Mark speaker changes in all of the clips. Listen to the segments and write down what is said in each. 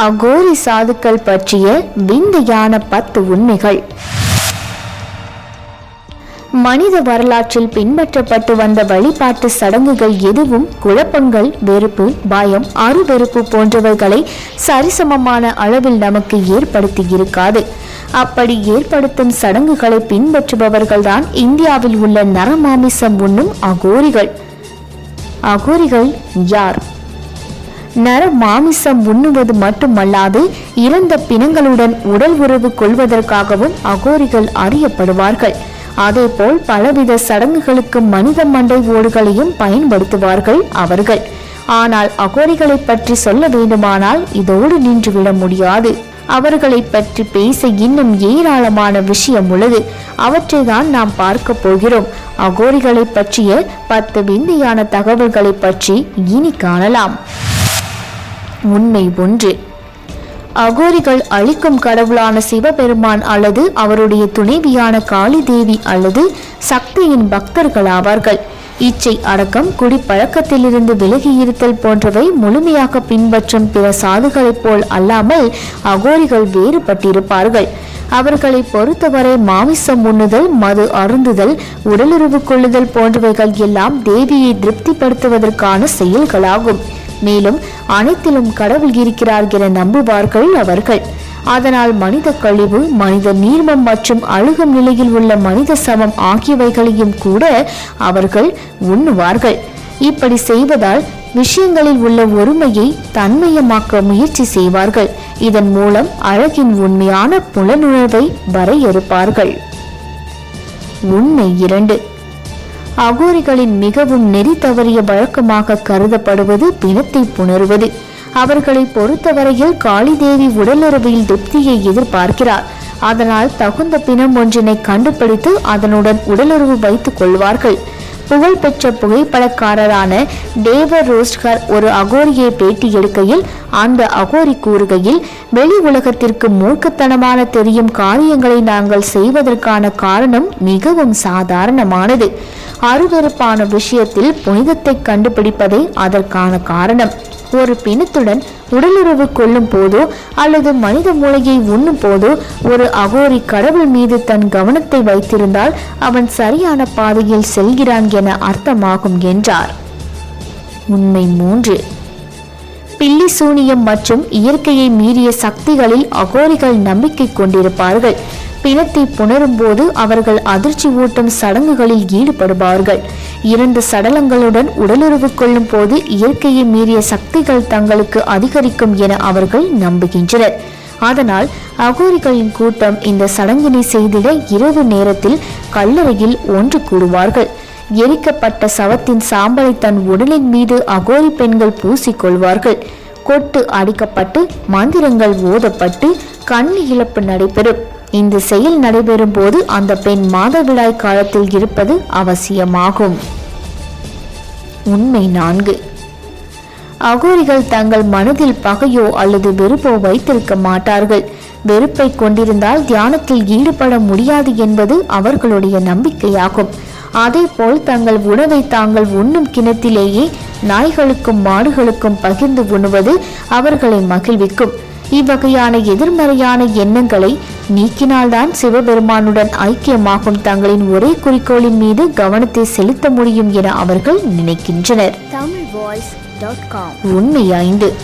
Speaker 1: அகோரி சாதுக்கள் பற்றிய விந்தையான பத்து உண்மைகள். மனித வரலாற்றில் பின்பற்றப்பட்டு வந்த வழிபாட்டு சடங்குகள் எதுவும் குழப்பங்கள் வெறுப்பு பயம் அருவெறுப்பு போன்றவைகளை சரிசமமான அளவில் நமக்கு ஏற்படுத்தி இருக்காது. அப்படி ஏற்படுத்தும் சடங்குகளை பின்பற்றுபவர்கள்தான் இந்தியாவில் உள்ள நரமாமிசம் உண்ணும் அகோரிகள். அகோரிகள் யார்? நர மாமிசம் உண்ணுவது மட்டுமல்லாது இறந்த பிணங்களுடன் உடல் உறவு கொள்வதற்காகவும் அகோரிகள் அறியப்படுவார்கள். அதேபோல் பலவித சடங்குகளுக்கு மனித மண்டை ஓடுகளையும் பயன்படுத்துவார்கள் அவர்கள். ஆனால் அகோரிகளை பற்றி சொல்ல வேண்டுமானால் இதோடு நின்றுவிட முடியாது. அவர்களை பற்றி பேச இன்னும் ஏராளமான விஷயம் உள்ளது. அவற்றை தான் நாம் பார்க்க போகிறோம். அகோரிகளை பற்றிய பத்து விந்தையான தகவல்களை பற்றி இனி காணலாம். உண்மை ஒன்று. அகோரிகள் அழிக்கும் கடவுளான சிவபெருமான் அல்லது அவருடைய துணைவியான காளி தேவி அல்லது சக்தியின் பக்தர்கள் ஆவார்கள். இச்சை அடக்கம் குடிப்பழக்கத்திலிருந்து விலகியிருத்தல் போன்றவை முழுமையாக பின்பற்றும் பிற சாதுகளைப் போல் அல்லாமல் அகோரிகள் வேறுபட்டிருப்பார்கள். அவர்களை பொறுத்தவரை மாமிசம் உண்ணுதல் மது அருந்துதல் உடலுறவு கொள்ளுதல் போன்றவைகள் எல்லாம் தேவியை திருப்திப்படுத்துவதற்கான செயல்களாகும். மேலும் அனைத்திலும் கடவுள் இருக்கிறார் என நம்புவார்கள் அவர்கள். அதனால் மனித கழிவு மனித நீர்மம் மற்றும் அழுகும் நிலையில் உள்ள மனித சமம் ஆகியவைகளையும் கூட அவர்கள் உண்ணுவார்கள். இப்படி செய்வதால் விஷயங்களில் உள்ள ஒருமையை தன்மயமாக்க முயற்சி செய்வார்கள். இதன் மூலம் அழகின் உண்மையான புலனுணர்வை வரையறுப்பார்கள். உண்மை இரண்டு. அகோரிகளின் மிகவும் நெறி தவறிய வழக்கமாக கருதப்படுவது பிணத்தை புணருவது. அவர்களை பொறுத்தவரையில் காளிதேவி உடலுறவில் திருப்தியை எதிர்பார்க்கிறார். அதனால் தகுந்த பிணம் ஒன்றினை கண்டுபிடித்து அதனுடன் உடலுறவு வைத்துக் கொள்வார்கள். புகழ்பெற்ற புகைப்படக்காரரான டேவர் ரோஸ்ட்கர் ஒரு அகோரியை பேட்டி எடுக்கையில் அந்த அகோரி கூறுகையில் வெளி உலகத்திற்கு மூர்க்கத்தனமான தெரியும் காரியங்களை நாங்கள் செய்வதற்கான காரணம் மிகவும் சாதாரணமானது. அருவருப்பான விஷயத்தில் புனிதத்தை கண்டுபிடிப்பதே அதற்கான காரணம். ஒரு பிணத்துடன் உடலுறவு கொள்ளும் போதோ அல்லது மனித மூளையை உண்ணும் போதோ ஒரு அகோரி கடவுள் மீது தன் கவனத்தை வைத்திருந்தால் அவன் சரியான பாதையில் செல்கிறான் என அர்த்தமாகும் என்றார். உண்மை மூன்று. பில்லி சூனியம் மற்றும் இயற்கையை மீறிய சக்திகளில் அகோரிகள் நம்பிக்கை கொண்டிருப்பார்கள். பிணத்தை புணரும் போது அவர்கள் அதிர்ச்சி ஊட்டும் சடங்குகளில் ஈடுபடுவார்கள். இரண்டு சடலங்களுடன் உடலுறவு கொள்ளும் போது இயற்கையை மீறிய சக்திகள் தங்களுக்கு அதிகரிக்கும் என அவர்கள் நம்புகின்றனர். அதனால் அகோரிகளின் கூட்டம் இந்த சடங்கினை செய்திட இரவு நேரத்தில் கல்லறையில் ஒன்று கூடுவார்கள். எரிக்கப்பட்ட சவத்தின் சாம்பலை தன் உடலின் மீது அகோரி பெண்கள் பூசிக்கொள்வார்கள். கொட்டு அடிக்கப்பட்டு மந்திரங்கள் ஓதப்பட்டு கண் இழப்பு நடைபெறும். இந்த செயல் நடைபெறும் போது அந்த பெண் மாதவிடாய் காலத்தில் இருப்பது அவசியமாகும். உண்மை நான்கு. அகோரிகள் தங்கள் மனதில் பகையோ அல்லது வெறுப்போ வைத்திருக்க மாட்டார்கள். வெறுப்பை கொண்டிருந்தால் தியானத்தில் ஈடுபட முடியாது என்பது அவர்களுடைய நம்பிக்கையாகும். அதேபோல் தங்கள் உணவை தாங்கள் உண்ணும் கிணத்திலேயே நாய்களுக்கும் மாடுகளுக்கும் பகிர்ந்து உண்ணுவது அவர்களை மகிழ்விக்கும். இவ்வகையான எதிர்மறையான எண்ணங்களை நீக்கினால்தான் சிவபெருமானுடன் ஐக்கியமாகும் தங்களின் ஒரே குறிக்கோளின் மீது கவனத்தை செலுத்த முடியும் என அவர்கள் நினைக்கின்றனர். உண்மை ஐந்து.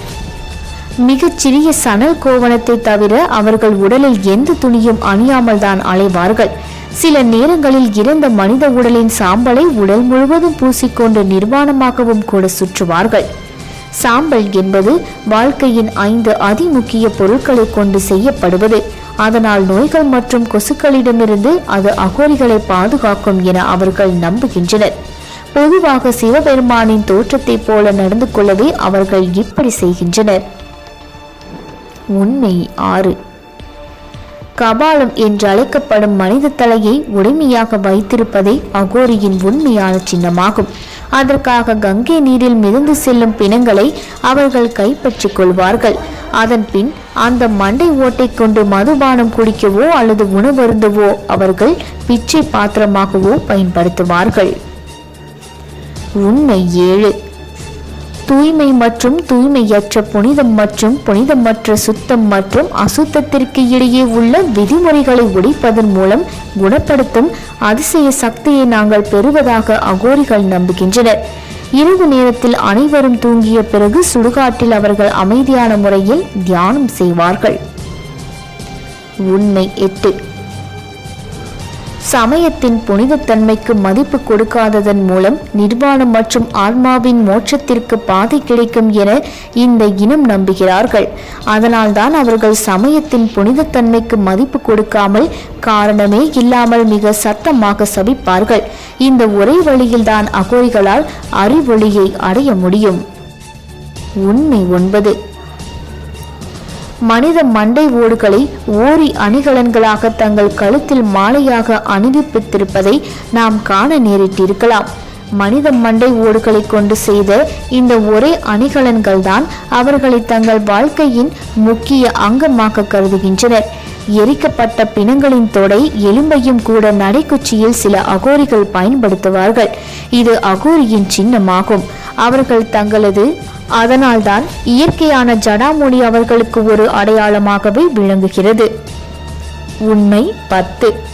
Speaker 1: மிகச்சிறிய சணல் கோவணத்தை தவிர அவர்கள் உடலில் எந்த துணியும் அணியாமல் தான் அலைவார்கள். சில நேரங்களில் இறந்த மனித உடலின் சாம்பலை உடல் முழுவதும் பூசிக்கொண்டு நிர்வாணமாகவும் கூட சுற்றுவார்கள். சாம்பல் என்பது வாழ்க்கையின் ஐந்து அதிமுக்கிய பொருட்களை கொண்டு செய்யப்படுவது. அதனால் நோய்கள் மற்றும் கொசுக்களிடமிருந்து அது அகோரிகளை பாதுகாக்கும் என அவர்கள் நம்புகின்றனர். பொதுவாக சிவபெருமானின் தோற்றத்தைப் போல நடந்து கொள்ளவே அவர்கள் இப்படி செய்கின்றனர். உண்மை ஆறு. கபாலம் என்று அழைக்கப்படும் மனித தலையை உடைமையாக வைத்திருப்பதே அகோரியின் உண்மையான சின்னமாகும். அதற்காக கங்கை நீரில் மிதந்து செல்லும் பிணங்களை அவர்கள் கைப்பற்றிக் கொள்வார்கள். அதன் பின் அந்த மண்டை ஓட்டை கொண்டு மதுபானம் குடிக்கவோ அல்லது உணவருந்தவோ அவர்கள் பிச்சை பாத்திரமாகவோ பயன்படுத்துவார்கள். உண்மை ஏழு. தூய்மை மற்றும் தூய்மையற்ற புனிதம் மற்றும் புனிதமற்ற சுத்தம் மற்றும் அசுத்தத்திற்கு இடையே உள்ள விதிமுறைகளை உடைப்பதன் மூலம் குணப்படுத்தும் அதிசய சக்தியை நாங்கள் பெறுவதாக அகோரிகள் நம்புகின்றனர். இரவு நேரத்தில் அனைவரும் தூங்கிய பிறகு சுடுகாட்டில் அவர்கள் அமைதியான முறையில் தியானம் செய்வார்கள். உண்மை எட்டு. சமயத்தின் புனிதத்தன்மைக்கு மதிப்பு கொடுக்காததன் மூலம் நிர்வாணம் மற்றும் ஆன்மாவின் மோட்சத்திற்கு பாதை கிடைக்கும் என இந்த இனம் நம்புகிறார்கள். அதனால்தான் அவர்கள் சமயத்தின் புனிதத்தன்மைக்கு மதிப்பு கொடுக்காமல் காரணமே இல்லாமல் மிக சத்தமாக சபிப்பார்கள். இந்த ஒரே வழியில்தான் அகோரிகளால் அறிவொளியை அடைய முடியும். உண்மை ஒன்பது. மனித மண்டை ஓடுகளை ஓரி அணிகலன்களாக தங்கள் கழுத்தில் மாலையாக அணிவிப்பித்திருப்பதை நாம் காண நேரிட்டிருக்கலாம். மனித மண்டை ஓடுகளை கொண்டு செய்த இந்த ஒரே அணிகலன்கள் தான் அவர்களை தங்கள் வாழ்க்கையின் முக்கிய அங்கமாக கருதுகின்றனர். எரிக்கப்பட்ட பிணங்களின் தொடை எலும்பையும் கூட நடைக்குச்சியில் சில அகோரிகள் பயன்படுத்துவார்கள். இது அகோரியின் சின்னமாகும். அவர்கள் தங்களது அதனால்தான் இயற்கையான ஜடாமொழி அவர்களுக்கு ஒரு அடையாளமாகவே விளங்குகிறது. உண்மை பத்து.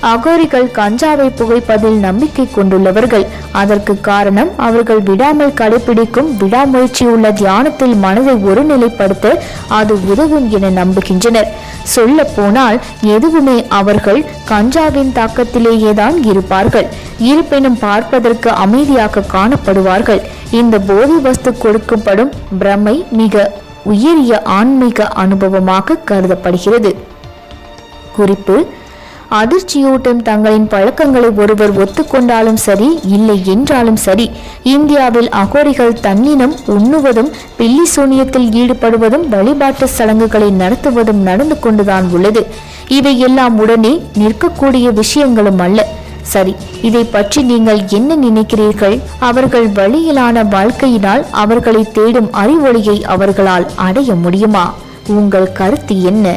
Speaker 1: அகோரிகள் கஞ்சாவை புகைப்பதில் நம்பிக்கை கொண்டுள்ளவர்கள். அதற்கு காரணம் அவர்கள் விடாமல் கடைபிடிக்கும் விடாமுயற்சி உள்ள தியானத்தில் மனதை ஒருநிலைப்படுத்த அது உதவும் என நம்புகின்றனர். சொல்ல போனால் எதுவுமே அவர்கள் கஞ்சாவின் தாக்கத்திலேயே தான் இருப்பார்கள். இருப்பினும் பார்ப்பதற்கு அமைதியாக காணப்படுவார்கள். இந்த போதி வஸ்து கொடுக்கப்படும் பிரமை மிக உயரிய ஆன்மீக அனுபவமாக கருதப்படுகிறது. குறிப்பு அதிர்ச்சியூட்டும் தங்களின் பழக்கங்களை ஒருவர் ஒத்துக்கொண்டாலும் சரி இல்லை என்றாலும் சரி இந்தியாவில் அகோரிகள் தன்னினம் உண்ணுவதும் பில்லி சூனியத்தில் ஈடுபடுவதும் வழிபாட்டு சடங்குகளை நடத்துவதும் நடந்து கொண்டுதான் உள்ளது. இவை எல்லாம் உடனே நிற்கக்கூடிய விஷயங்களும் அல்ல. சரி இதை பற்றி நீங்கள் என்ன நினைக்கிறீர்கள்? அவர்கள் வழியிலான வாழ்க்கையினால் அவர்களை தேடும் அறிவொளியை அவர்களால் அடைய முடியுமா? உங்கள் கருத்து என்ன?